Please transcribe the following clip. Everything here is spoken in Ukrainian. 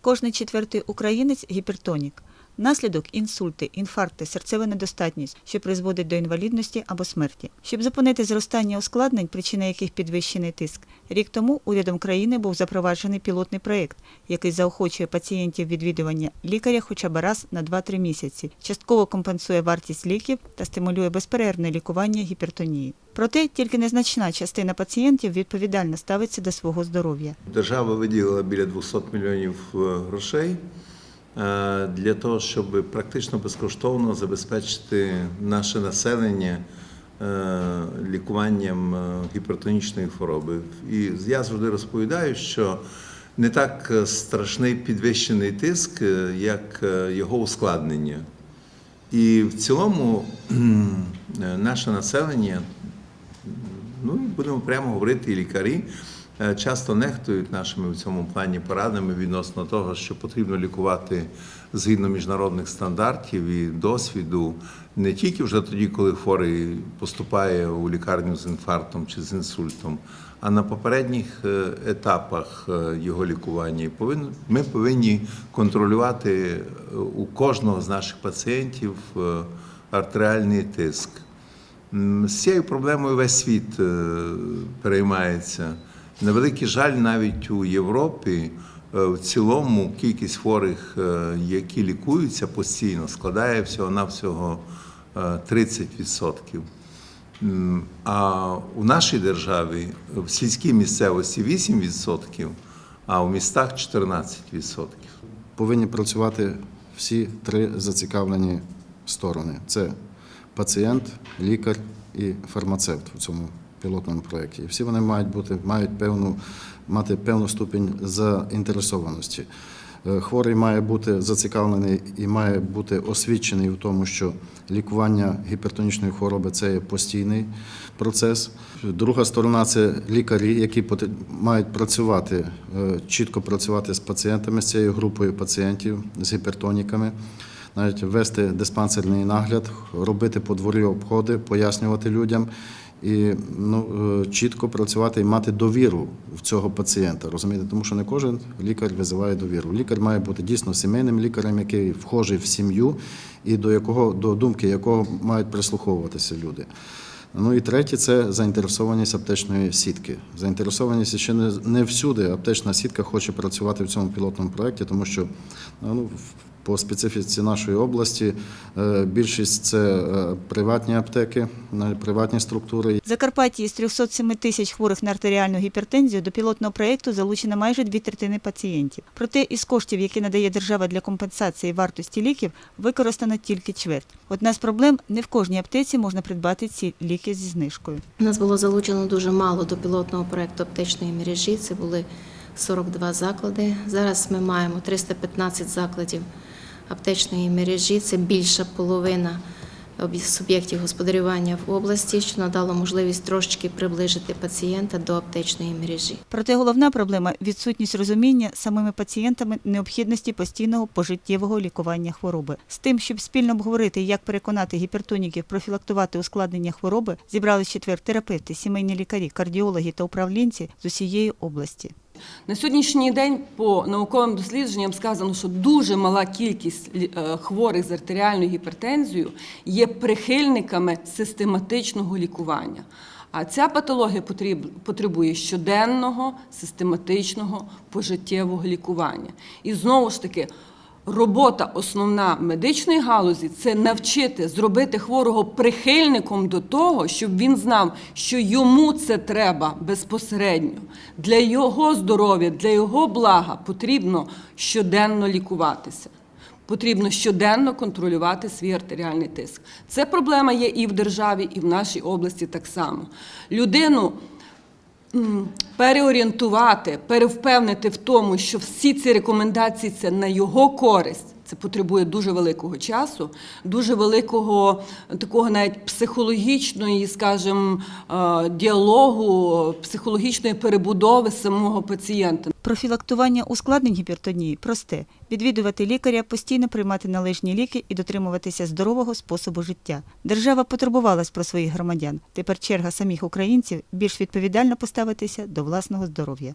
Кожний четвертий українець гіпертонік. Наслідок інсульти, інфаркти, серцева недостатність, що призводить до інвалідності або смерті. Щоб зупинити зростання ускладнень, причина яких підвищений тиск, рік тому урядом країни був запроваджений пілотний проєкт, який заохочує пацієнтів відвідування лікаря хоча б раз на 2-3 місяці, частково компенсує вартість ліків та стимулює безперервне лікування гіпертонії. Проте тільки незначна частина пацієнтів відповідально ставиться до свого здоров'я. Держава виділила біля 200 мільйонів е, грошей е, для того, щоб практично безкоштовно забезпечити наше населення е, лікуванням гіпертонічної хвороби. І я завжди розповідаю, що не так страшний підвищений тиск, як його ускладнення. І в цілому наше населення Ну і будемо прямо говорити, і лікарі е, часто нехтують нашими в цьому плані порадами відносно того, що потрібно лікувати згідно міжнародних стандартів і досвіду не тільки вже тоді, коли хворий поступає у лікарню з інфарктом чи з інсультом, а на попередніх е, етапах е, його лікування. Ми повинні контролювати у кожного з наших пацієнтів артеріальний тиск. З цією проблемою весь світ е, переймається. На великий жаль, навіть у Європі е, в цілому кількість хворих, е, які лікуються постійно, складає всього-навсього е, 30%. А у нашій державі в сільській місцевості 8%, а у містах 14%. повинні працювати всі три зацікавлені сторони: це пацієнт, лікар і фармацевт у цьому пілотному проєкті. І всі вони мають бути, мають певну, мати певну ступінь заінтересованості. Е, Хворий має бути зацікавлений і має бути освічений в тому, що лікування гіпертонічної хвороби це є постійний процес. Друга сторона це лікарі, які мають працювати, е, чітко працювати з пацієнтами, з цією групою пацієнтів, з гіпертоніками, навіть вести диспансерний нагляд, робити подворі обходи, пояснювати людям і ну, е, чітко працювати і мати довіру в цього пацієнта. Розумієте, тому що не кожен лікар визиває довіру. Лікар має бути дійсно сімейним лікарем, який вхожий в сім'ю, і до якого до думки якого мають прислуховуватися люди. Ну і третє це заінтересованість аптечної сітки. Заінтересованість ще не, не всюди аптечна сітка хоче працювати в цьому пілотному проєкті, тому що ну, по специфіці нашої області е, більшість це е, приватні аптеки, приватні структури. В Закарпатті із 307 тисяч хворих на артеріальну гіпертензію до пілотного проєкту залучено майже дві третини пацієнтів. Проте із коштів, які надає держава для компенсації вартості ліків, використано тільки чверть. Одна з проблем – не в кожній аптеці можна придбати ці ліки зі знижкою. У нас було залучено дуже мало до пілотного проєкту аптечної мережі. Це були 42 заклади. Зараз ми маємо 315 закладів аптечної мережі. Це більша половина суб'єктів господарювання в області, що надало можливість трошечки приближити пацієнта до аптечної мережі. Проте головна проблема – відсутність розуміння самими пацієнтами необхідності постійного пожиттєвого лікування хвороби. З тим, щоб спільно обговорити, як переконати гіпертоніків профілактувати ускладнення хвороби, зібрались четвер терапевти, сімейні лікарі, кардіологи та управлінці з усієї області. На сьогоднішній день по науковим дослідженням сказано, що дуже мала кількість е, хворих з артеріальною гіпертензією є прихильниками систематичного лікування. А ця патологія потребує щоденного, систематичного, пожиттєвого лікування. І знову ж таки, робота основна медичної галузі це навчити зробити хворого прихильником до того, щоб він знав, що йому це треба безпосередньо. Для його здоров'я, для його блага потрібно щоденно лікуватися. Потрібно щоденно контролювати свій артеріальний тиск. Це проблема є і в державі, і в нашій області так само. Людину переорієнтувати, перевпевнити в тому, що всі ці рекомендації це на його користь. Це потребує дуже великого часу, дуже великого такого навіть психологічної, скажімо, е, діалогу, психологічної перебудови самого пацієнта. Профілактування ускладнень гіпертонії просте – відвідувати лікаря, постійно приймати належні ліки і дотримуватися здорового способу життя. Держава потурбувалась про своїх громадян. Тепер черга самих українців більш відповідально поставитися до власного здоров'я.